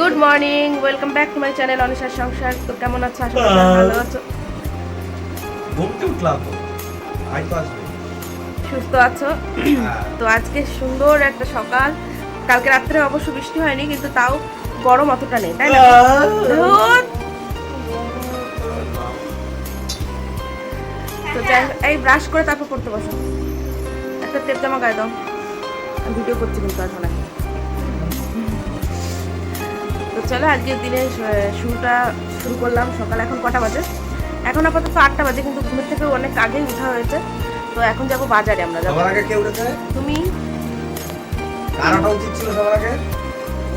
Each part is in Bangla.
Good morning welcome back to my channel অনিশার সংসার তো কেমন আছো? আশা করি ভালো আছো। ঘুমতে উঠলাম তো। আই তো আসবে। সুস্থ আছো? হ্যাঁ। তো আজকে সুন্দর একটা সকাল। কালকে রাত্রে অবশ্য বৃষ্টি হয়নি কিন্তু তাও গরম অতটা নেই তাই না? ধুর। তো এই ব্রাশ করে তারপর পড়তে বসো। একটা তেপ জামা গায়ে দাও। ভিডিও করছি কিন্তু আর। চলো আজকের দিনে শুরুটা শুরু করলাম। সকালে এখন কটা বাজে? এখন আপাতত আটটা বাজে কিন্তু ঘুমের থেকে অনেক আগেই উঠা হয়েছে। তো এখন যাব বাজারে আমরা যাব। তুমি?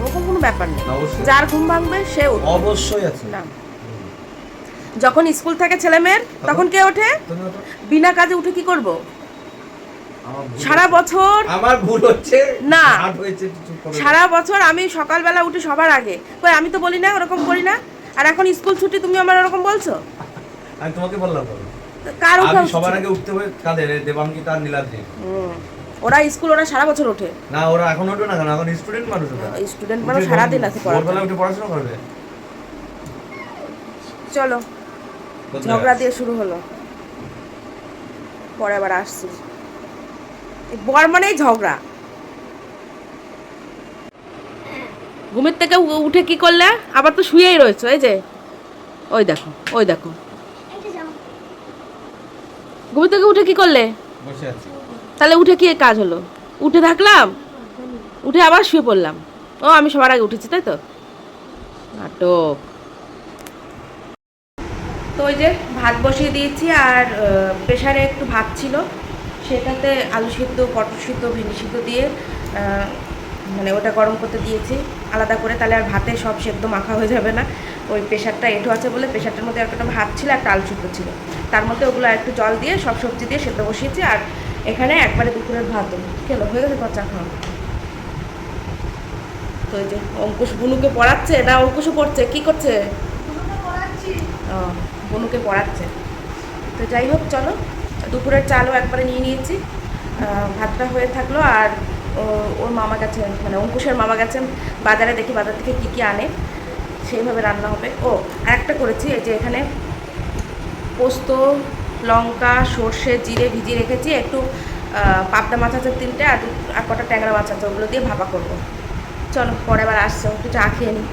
ওরকম কোনো ব্যাপার নেই। যার ঘুম ভাঙবে সে অবশ্যই আছে। না। যখন স্কুল থাকে ছেলে মেয়ের তখন কে ওঠে। বিনা কাজে উঠে কি করব? সারা বছর আমার ভুল হচ্ছে না। সারা বছর আমি সকালবেলা উঠি সবার আগে। কই আমি তো বলি না ওরকম করি না। আর এখন স্কুল ছুটি তুমি আমার ওরকম বলছো? আমি তোমাকে বললাম কার উঠা সবার আগে উঠতে হবে কাদের? আর নীলাদ্রি ওরা স্কুল ওরা সারা বছর ওঠে। না ওরা এখন উঠবে না এখন স্টুডেন্ট মানুষ ওরা। স্টুডেন্ট মানে সারাদিন আছে পড়াতে। ভোরবেলা উঠে পড়াশোনা করবে। চলো ঝগড়া দিয়ে শুরু হলো। পরে আবার আসছি। বর মানেই ঝগড়া। ঘুমের থেকে উঠে কি করলে? আবার তো শুয়েই রয়েছে এই যে। ওই দেখো ওই দেখো। ঘুমের থেকে উঠে কি করলে? তাহলে উঠে কি কাজ হলো? উঠে থাকলাম? উঠে আবার শুয়ে পড়লাম। ও আমি সবার আগে উঠেছি তাই তো? নাটক। তো ওই যে ভাত বসিয়ে দিয়েছি আর প্রেশারে একটু ভাত ছিল। সেটাতে আলু সিদ্ধ পটল সিদ্ধ ভেন্ডি সিদ্ধ দিয়ে মানে ওটা গরম করতে দিয়েছি। আলাদা করে তাহলে আর ভাতে সব সেদ্ধ মাখা হয়ে যাবে না। ওই প্রেশারটা এঁঠো আছে বলে প্রেশারটার মধ্যে একটা ভাত ছিল একটা আলু সিদ্ধ ছিল। তার মধ্যে ওগুলো আর একটু জল দিয়ে সব সবজি দিয়ে সেদ্ধ বসিয়েছি আর এখানে একবারে দুপুরের ভাত। খেলো হয়ে গেছে কচা খাওয়া? তো ওই যে অঙ্কুশ বুনুকে পড়াচ্ছে না অঙ্কুশও পড়ছে কি করছে? ও বনুকে পড়াচ্ছে। তো যাই হোক চলো। দুপুরের চালও একবারে নিয়ে নিয়েছি। ভাতটা হয়ে থাকল আর ওর মামা গেছেন মানে অঙ্কুশের মামা গেছেন বাজারে দেখি বাজার থেকে কী কী আনে। সেইভাবে রান্না হবে। ও আর একটা করেছি, এই যে এখানে পোস্ত, লঙ্কা, সর্ষে, জিরে ভিজিয়ে রেখেছি। একটু পাবদা মাছ আছে তিনটে আর কটা ট্যাংরা মাছ আছে, ওগুলো দিয়ে ভাপা করব। চলো, পরে আবার আসছে একটু চা খেয়ে নিই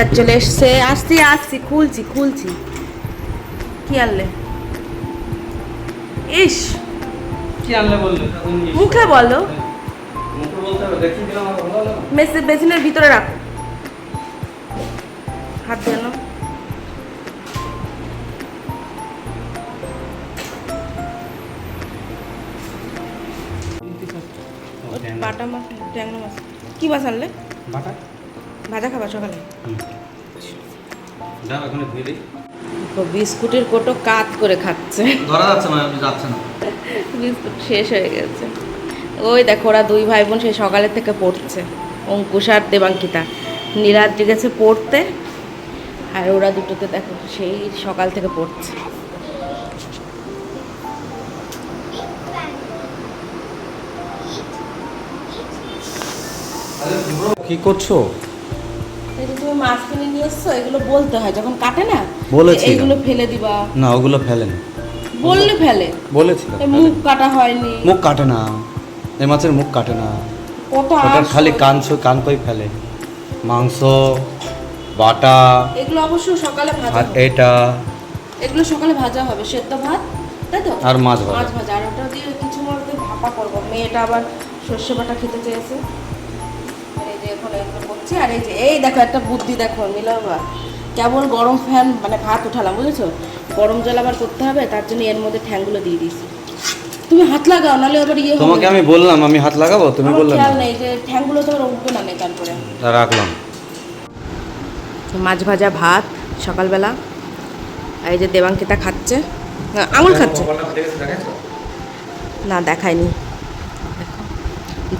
বাজার চলে এসছে। আসছি আসছি খুলছি খুলছি। কি আনলে? ইস! কি আনলে বললে? মুখে বলো? মেসে বেসিনের ভিতরে রাখো। হাত দিয়ে। বাটা মাছ ট্যাংরা মাছ। কি মাছ আনলে? বাটা? ভাজা খাবার সকালে? যাও এখানে ধুয়ে দিই। বিস্কুটের কোটো কাত করে খাচ্ছে। ধরা যাচ্ছে না যাচ্ছে না। বিস্কুট শেষ হয়ে গেছে। ওই দেখো ওরা দুই ভাই বোন সেই সকালের থেকে পড়ছে। অঙ্কুশ আর দেবাঙ্কিতা। নীলাদ্রি গেছে পড়তে আর ওরা দুটোতে দেখো সেই সকাল থেকে পড়ছে। কি করছ? এই তুমি মাছ কিনে নিয়ে এসছো এগুলো বলতে হয়। যখন কাটে না বলেছিলাম। এইগুলো ফেলে দিবা। না ওগুলো ফেলেন বললে ফেলে। বলেছিল মুখ কাটা হয়নি। মুখ কাটে না। এই মাছের মুখ কাটে না। কত খালি কান কান কই ফেলে। মাংস বাটা এগুলো অবশ্য সকালে ভাজা আর। এটা। এগুলো সকালে ভাজা হবে সেদ্ধ ভাত তাই তো? আর মাছ ভাজা। মাছ ভাজা। আর ওটা দিয়ে কিছু মধ্যে ভাপা করব। মেয়েটা আবার সর্ষে বাটা খেতে চেয়েছে। এখন এগুলো করছি আর এই যে এই দেখো একটা বুদ্ধি দেখো মিলাবা কেবল গরম ফ্যান মানে ভাত উঠালাম বুঝেছ? গরম জল আবার করতে হবে তার জন্য এর মধ্যে ঠ্যাংগুলো দিয়ে দিয়েছি। তুমি হাত লাগাও নাহলে আবার ইয়ে তোমাকে আমি বললাম আমি হাত লাগাবো? তুমি খেয়াল নেই যে ঠ্যাংগুলো তো আর উঠবে না তারপরে রাখলাম। মাছ ভাজা ভাত সকালবেলা এই যে দেবাঙ্কিতা খাচ্ছে। না, আঙুল খাচ্ছে? না দেখায়নি।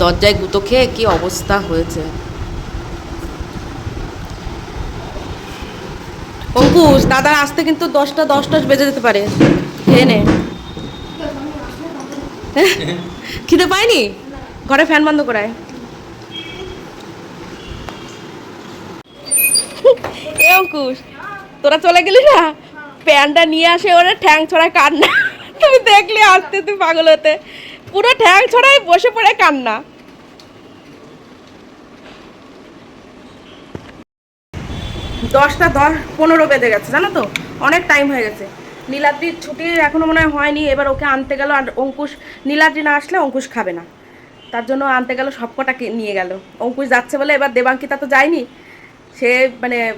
দরজায় গুঁতো খেয়ে কি অবস্থা হয়েছে? অঙ্কুশ দাদা আসতে কিন্তু দশটা দশ দশ বেজে যেতে পারে। খেয়ে নে। খিদে পায়নি? ঘরে ফ্যান বন্ধ করায়। এ অঙ্কুশ, তোরা চলে গেলি না? প্যানটা নিয়ে আসে ওরা ঠ্যাং ছড়ায় কান্না। তুমি দেখলে আসতে তুই পাগল হতে। পুরো ঠ্যাং ছড়ায় বসে পড়ে কান্না। দশটা দশ, পনেরো বেজে গেছে, জানো তো? অনেক টাইম হয়ে গেছে। নীলাদ্রির ছুটি এখনও মনে হয় হয়নি, এবার ওকে আনতে গেল আর অঙ্কুশ, নীলাদ্রি না আসলে অঙ্কুশ খাবে না। তার জন্য আনতে গেল সবকটা কে- নিয়ে গেল। অঙ্কুশ যাচ্ছে বলে এবার দেবাঙ্কিতা তো যায়নি। সে মানে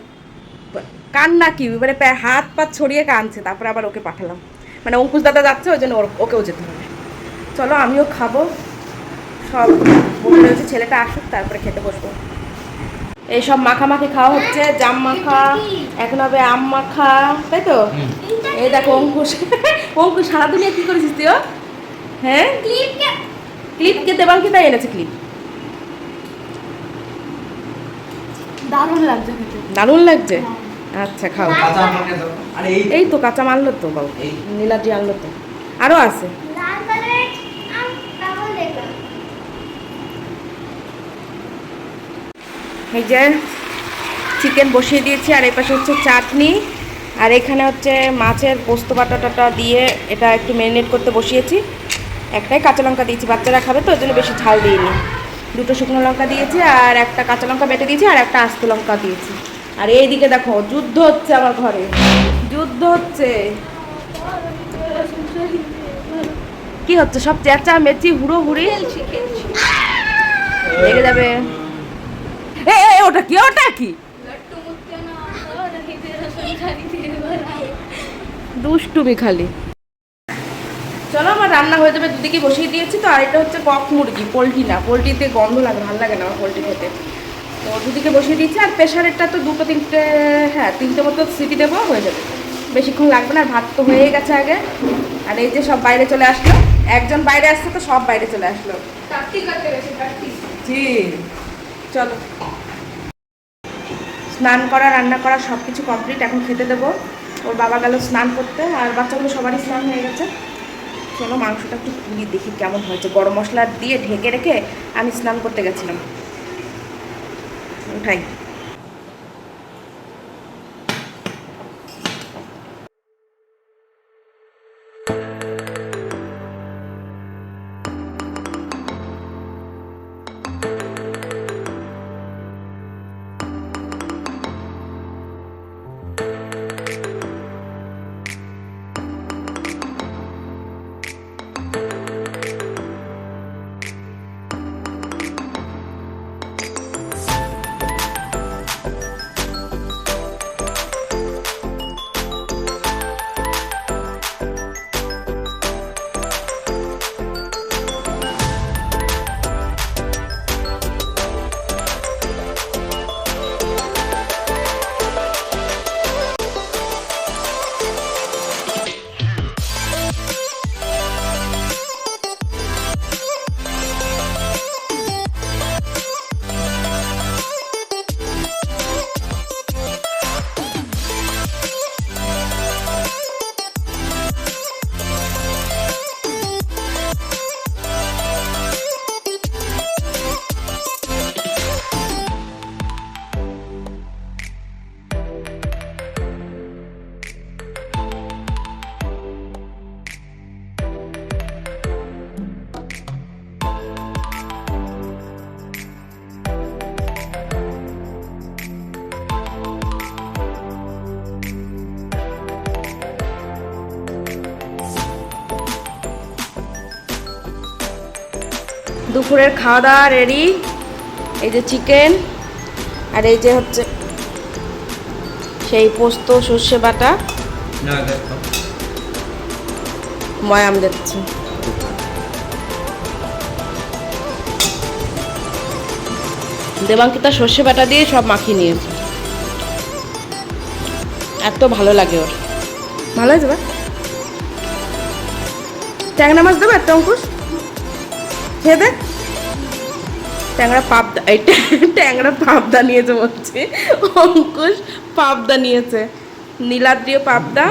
কান্না কি মানে হাত পা ছড়িয়ে কানছে তারপরে আবার ওকে পাঠালাম। মানে অঙ্কুশ দাদা যাচ্ছে, ওই জন্য ওকেও যেতে হবে। চলো আমিও খাব। সব রয়েছে ছেলেটা আসুক, তারপরে খেতে বসবো। এইসব মাখামাখি খাওয়া হচ্ছে জাম মাখা এখন হবে আম মাখা তাই তো? এই দেখো অঙ্কুশ অঙ্কুশ সারা দুনিয়া কি করেছিস তুই হ্যাঁ? ক্লিপ কে দেবাং কি তাই এনেছে ক্লিপ? দারুণ লাগছে দারুণ লাগছে? আচ্ছা খাও। কাঁচা আমাকে দাও। আরে এই তো কাঁচা মানলো তো বাবু। এই। নীলাদ্রি আনলো তো। আরও আছে লাল কালারের আম কেমন দেখলাম এই যে চিকেন বসিয়ে দিয়েছি আর এই পাশে হচ্ছে চাটনি আর এখানে হচ্ছে মাছের পোস্ত বাটাটা দিয়ে এটা একটু ম্যারিনেট করতে বসিয়েছি। একটাই কাঁচা লঙ্কা দিয়েছি বাচ্চারা খাবে তো ওই জন্য বেশি ঝাল দিইনি। দুটো শুকনো লঙ্কা দিয়েছি আর একটা কাঁচা লঙ্কা বেটে দিয়েছি আর একটা আস্ত লঙ্কা দিয়েছি। আর এইদিকে দেখো যুদ্ধ হচ্ছে আমার ঘরে। যুদ্ধ হচ্ছে। কি হচ্ছে সব চেঁচা মেচি হুড়ো হুড়ি লেগে যাবে। এ এ, ওটা কি? ওটা কি? দুষ্টুমি খালি। চলো আমার রান্না হয়ে যাবে দুদিকে বসিয়ে দিয়েছি তো আর এটা হচ্ছে কক মুরগি পোলট্রি না পোলট্রিতে গন্ধ লাগে ভালো লাগে না আমার পোলট্রি খেতে। তো দুদিকে বসিয়ে দিয়েছি আর প্রেশারেরটা তো দুটো তিনটে হ্যাঁ তিনটে মতো সিটি দেবো হয়ে যাবে। বেশিক্ষণ লাগবে না আর ভাত তো হয়ে গেছে আগে। আর এই যে সব বাইরে চলে আসলো একজন বাইরে আসছে তো সব বাইরে চলে আসলো। জি। চলো। স্নান করা, রান্না করা সব কিছু কমপ্লিট এখন খেতে দেবো। ওর বাবা গেল স্নান করতে, আর বাচ্চাগুলো সবারই স্নান হয়ে গেছে। চলো মাংসটা একটু খুলি দেখি কেমন হয়েছে। গরম মশলা দিয়ে ঢেকে রেখে আমি স্নান করতে গেছিলাম। উঠাই। দুপুরের খাওয়া দাওয়া রেডি এই যে চিকেন আর এই যে হচ্ছে সেই পোস্ত সর্ষে বাটা। ময়াম যাচ্ছে দেবাঙ্কিতা সর্ষে বাটা দিয়ে সব মাখিয়ে নিয়েছে। এত ভালো লাগে ওর। ভালো হয়েছে বা? ট্যাংরা মাছ দেবো একটা অঙ্কুশ খেয়ে দেখ। ট্যাংরা পাবদা এই ট্যাংরা পাবদা নিয়েছে বলছে। অঙ্কুশ পাবদা নিয়েছে। নীলাদ্রিও পাবদা।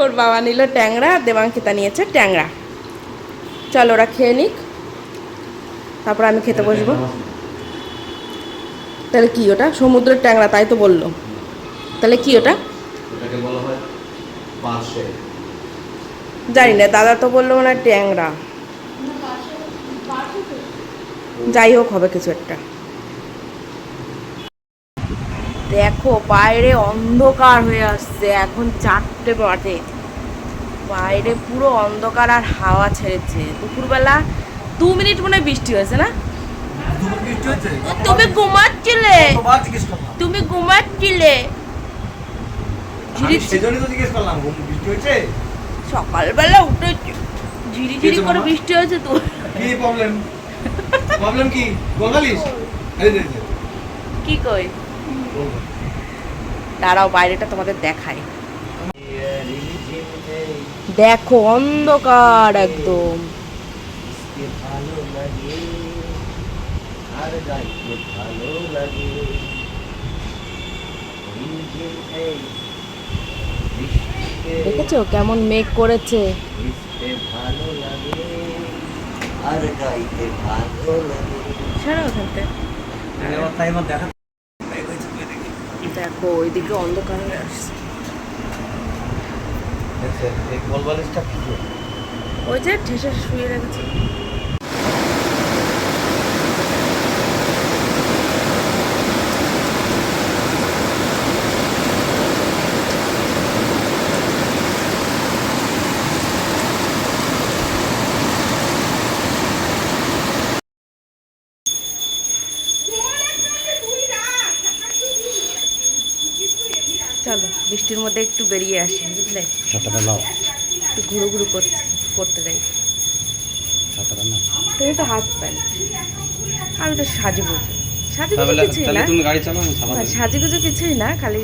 ওর বাবা নিল ট্যাংরা দেবাঙ্কিতা নিয়েছে ট্যাংরা। চল ওরা খেয়ে নিক। তারপর আমি খেতে বসবো। তাহলে কি ওটা? সমুদ্রের ট্যাংরা তাই তো বলল। তাহলে কি ওটা? জানি না দাদা তো বলল মানে ট্যাংরা। যাই হোক হবে কিছু একটা। দেখো বাইরে অন্ধকার হয়ে আসছে। এখন চারটে বাজে। বাইরে পুরো অন্ধকার আর হাওয়া ছেড়েছে। দুপুরবেলা দু মিনিট মনে বৃষ্টি হয়েছে না? তুমি ঘুমাচ্ছিলে? তুমি ঘুমাচ্ছিলে? সকালবেলা উঠে ঝিরি ঝিরি করে বৃষ্টি হয়েছে তো। কি প্রবলেম প্রবলেম কি? যে কি কই। দাঁড়াও বাইরেটা তোমাদের দেখাই। দেখো অন্ধকার একদম। ভালো লাগে আর গাইতে ভালো লাগে। দেখেছ কেমন মেঘ করেছে? ভালো লাগে। আর গাইতে ভালো লাগে ছাড়া ওখানতে এবার তাই আমার দেখা দেখো। ওইদিকে অন্ধকার হয়ে আসছে। ওই যে ঠেসে শুয়ে রেখেছে চলো বৃষ্টির মধ্যে একটু বেরিয়ে আসি বুঝলে? ছাতাটা লাও একটু ঘুরু ঘুরু করতে করতে যাই। ছাতাটা না তুমি তো হাত প্যান্ট। আমি তো সাজুগুজু। কিছুই না। সাজুগুজু কিছুই না খালি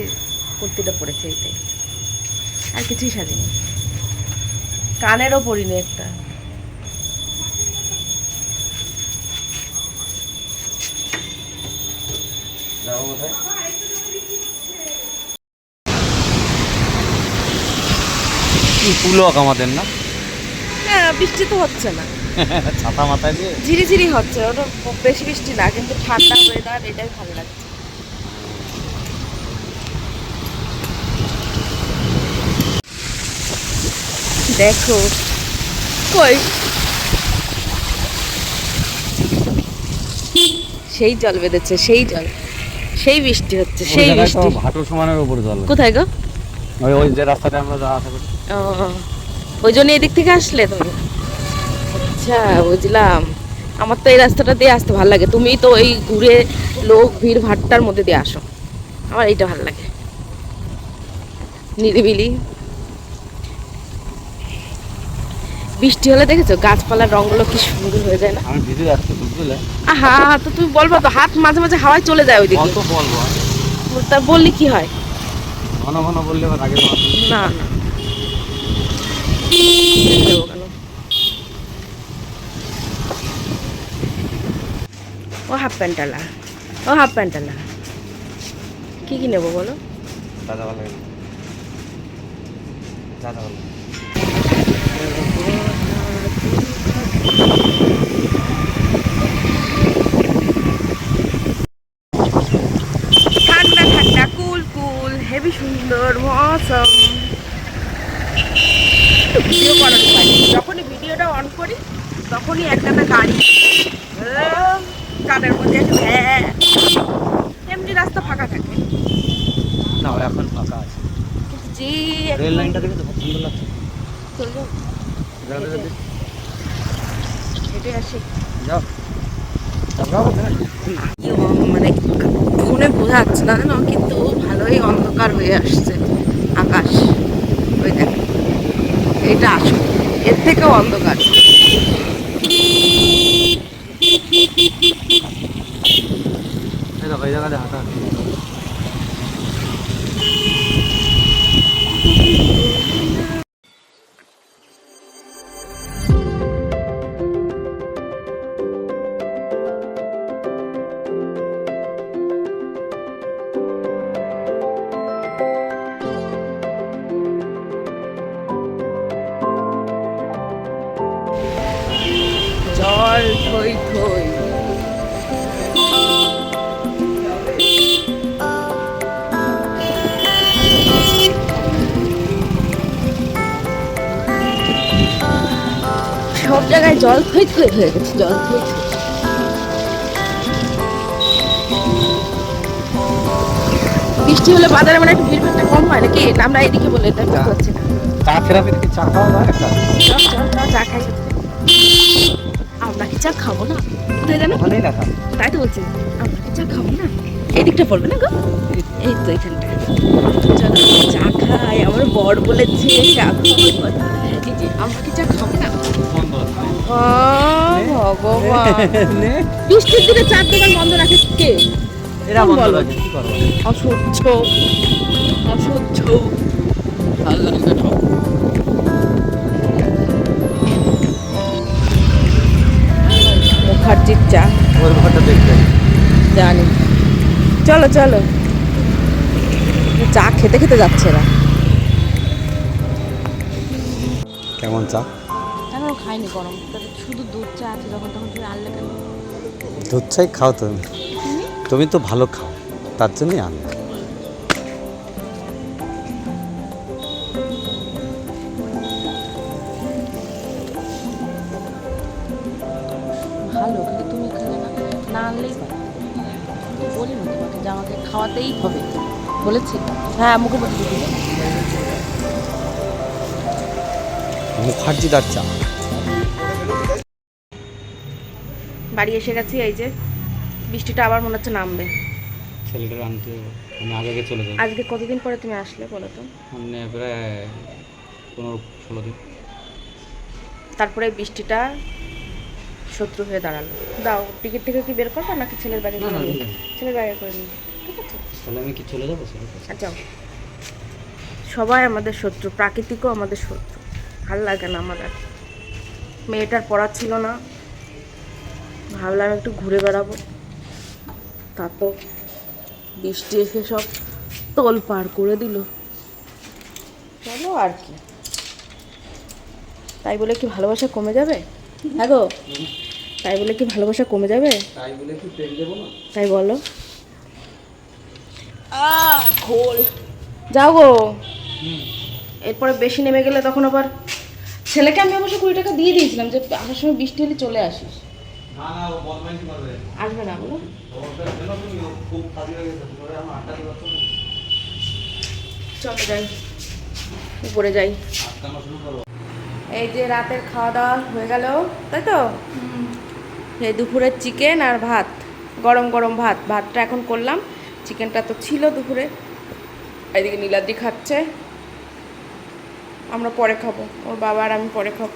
কুর্তিটা পরেছে এইটাই। আর কিছুই সাজিনি। কানেরও পরিনি একটা। যাব কোথায়? কি পুলক আমাদের না? হ্যাঁ বৃষ্টি তো হচ্ছে না। ছাতা মাথায় দিয়ে? ঝিরিঝিরি হচ্ছে ওটা খুব বেশি বৃষ্টি না কিন্তু ঠান্ডা ওয়েদার এটাই ভালো লাগছে। দেখো কই? সেই জল বেঁধেছে সেই জল। সেই বৃষ্টি হচ্ছে সেই বৃষ্টি। হাঁটুর সমানের উপরে জল কোথায় গো? ওই ওই যে রাস্তাটা আমরা যাওয়া আসা করছি। ও, ওই জন্য এদিক থেকে আসলে তুমি আচ্ছা বুঝলাম। আমার তো এই রাস্তাটা দিয়ে আসতে ভালো লাগে। তুমি তো ওই ঘুরে লোক ভিড় ভাট্টার মধ্যে দিয়ে আসো। আমার এইটা ভালো লাগে। নিরিবিলি। বৃষ্টি হলে দেখেছ? গাছপালার রঙগুলো কি সুন্দর হয়ে যায় না? আমি ভিজে যাচ্ছি বুঝলে? আহা তো তুমি বলব তো হাত মাঝে মাঝে হাওয়ায় চলে যায় ওইদিকে। কত বলব। তা বললে কি হয়? ঘন ঘন বললে আবার আগে না? ও হাফ প্যান্টালা ও হাফ প্যান্টালা কি কি নেব বলো? দাদা ভালো দাদা ভালো ঠান্ডা ঠান্ডা কুল কুল হেভি সুন্দর মৌসুম ভিডিও করার উপায় নেই। যখনই ভিডিওটা অন করি তখনই একটা গাড়ি কানের মধ্যে। এমনি রাস্তা ফাঁকা থাকে। না এখন ফাঁকা আছে। জি রেল লাইনটা দেখে তো সুন্দর লাগছে। যাও। হেঁটে আসি। যাও। মানে ফোনে বোঝা যাচ্ছে না জানো কিন্তু ভালোই অন্ধকার হয়ে আসছে আকাশ। ওই দেখ এটা আসো এর থেকেও অন্ধকার জায়গায় জল থই থই হয়ে গেছে জল থই থই। বৃষ্টি হলে বাজারে মানে একটু ভিড় ভাড়টা কম হয় নাকি? না আমরা এদিকে বলে এটা পারছি না। চা থেরাপি থেকে চা খাওয়া যায় একটা? চল চল চল চা খাই। আমরা কি চা খাব না? কোথায় জানো? ওখানেই লেখা তাই তো বলছি আমরা কি চা খাব না? এই দিকটা পড়বে না গো? এই তো এখানটা। চলো চা খাই। আমার বর বলেছে চা খাব। আমরা কি চা খাব? বৃষ্টির দিনে চার দোকান বন্ধ রাখে কে? এরা বন্ধ রাখে কি করব? অসহ্য। অসহ্য। ভালো লাগে না। মুখার্জির চা। ওর ঘরটা দেখবে। জানি। চলো চলো। চা খেতে খেতে যাচ্ছে না কেমন চা? খাইনি গরম। শুধু দুধ চা আছে যখন তখন তুমি আনলে কেন? দুধ চাই খাও তুমি। তুমি তো ভালো খাও তার জন্যই আনলে। ভালো কিন্তু তুমি না। না আনলেই পারো। বলি না তোমাকে যে আমাকে খাওয়াতেই হবে। বলেছি। হ্যাঁ মুখে বলছি মুখার্জিদার চা। বাড়ি এসে গেছি এই যে বৃষ্টিটা আবার মনে হচ্ছে নামবে। ছেলেটার আনতে আমি আগে চলে যাই আজকে কতদিন পরে তুমি আসলে বলো তো? মানে প্রায় পনেরো ষোলো দিন। তারপরে বৃষ্টিটা শত্রু হয়ে দাঁড়াল। দাও টিকিট থেকে কি বের করব নাকি ছেলের ব্যাগে করে নিই ছেলের ব্যাগে করে নিই ঠিক আছে। তাহলে আমি কি চলে যাব? যাও। সবাই আমাদের শত্রু প্রাকৃতিকও আমাদের শত্রু। ভালো লাগে না আমার মেয়েটার পড়া ছিল না। ভাবলাম একটু ঘুরে বেড়াবো। তারপর বৃষ্টি এসে সব তোল পার করে দিল। চলো আর কি? তাই বলে কি ভালোবাসা কমে যাবে? হ্যাঁ গো। তাই বলে কি ভালোবাসা কমে যাবে? তাই বলে কি প্রেম দেবো না? তাই বলো। খোল। যাও গো। এরপরে বেশি নেমে গেলে তখন আবার ছেলেকে আমি অবশ্য কুড়ি টাকা দিয়ে দিয়েছিলাম যে আসার সময় বৃষ্টি হলে চলে আসিস। আসবে না বলো চলো যাই। উপরে যাই। এই যে রাতের খাওয়া দাওয়া হয়ে গেল তাই তো? এই দুপুরের চিকেন আর ভাত গরম গরম ভাত। ভাতটা এখন করলাম। চিকেনটা তো ছিল দুপুরে। এদিকে নীলাদ্রি খাচ্ছে। আমরা পরে খাব। ওর বাবা আর আমি পরে খাব।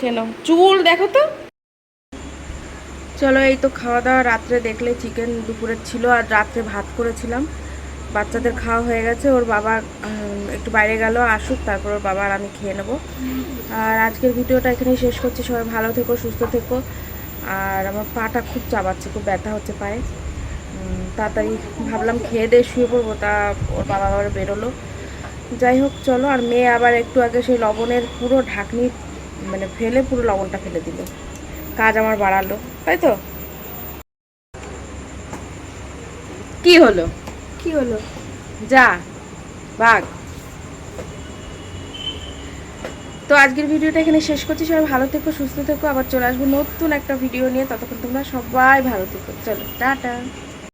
কেন চুল দেখো তো। চলো, এই তো খাওয়া দাওয়া রাত্রে দেখলে চিকেন দুপুরের ছিল আর রাত্রে ভাত করেছিলাম। বাচ্চাদের খাওয়া হয়ে গেছে, ওর বাবা একটু বাইরে গেল, আসুক, তারপর ওর বাবা আর আমি খেয়ে নেব। আর আজকের ভিডিওটা এখানেই শেষ করছি, সবাই ভালো থেকো, সুস্থ থেকো। আর আমার পাটা খুব চাবাচ্ছে, খুব ব্যথা হচ্ছে পায়ে। তাড়াতাড়ি ভাবলাম খেয়ে দিয়ে শুয়ে পড়ব, তা ওর বাবা আবার বেরোলো। যাই হোক, চলো, আর মেয়ে আবার একটু আগে সেই লবণের পুরো ঢাকনি মানে ফেলে পুরো লবণটা ফেলে দিল। কাজ আমার বাড়ালো তাই তো? কি হলো? কি হলো? যা বাঘ তো আজকের ভিডিওটা এখানে শেষ করছি সবাই ভালো থেকো সুস্থ থেকো আবার চলে আসব নতুন একটা ভিডিও নিয়ে ততক্ষণ তোমরা সবাই ভালো থেকো। চলো টাটা।